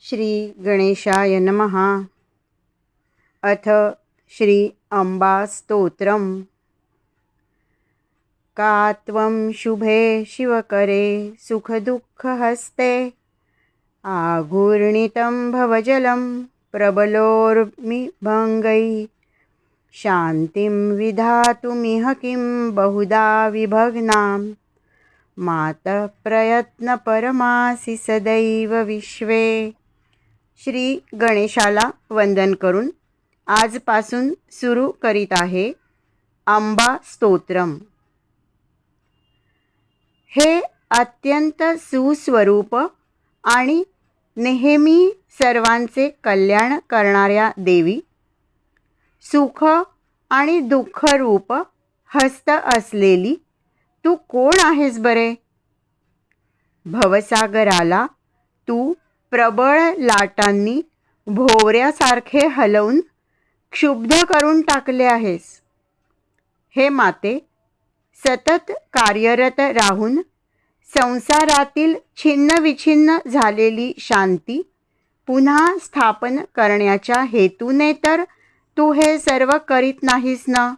श्री गणेशाय नमः। अथ श्री अम्बास्तोत्रम्। का त्वं शुभे शिवकरे सुखदुःखहस्ते आघूर्णितं भवजलं प्रबलोर्मिभङ्गै। शान्तिं विधातुमिह किं बहुधा विभग्नां। मातः प्रयत्नपरमासि सदैव विश्वे। श्री गणेशाला वंदन करून आजपासून सुरू करीत आहे आंबा स्तोत्रम. हे अत्यंत सुस्वरूप आणि नेहमी सर्वांचे कल्याण करणाऱ्या देवी सुख आणि दुःखरूप हस्त असलेली तू कोण आहेस बरे? भवसागराला तू प्रबळ लाटांनी भोवऱ्यासारखे हलवून क्षुब्ध करून टाकले आहेस. हे माते सतत कार्यरत राहून संसारातील छिन्नविछिन्न झालेली शांती पुन्हा स्थापन करण्याच्या हेतूने तर तू हे सर्व करीत नाहीस ना?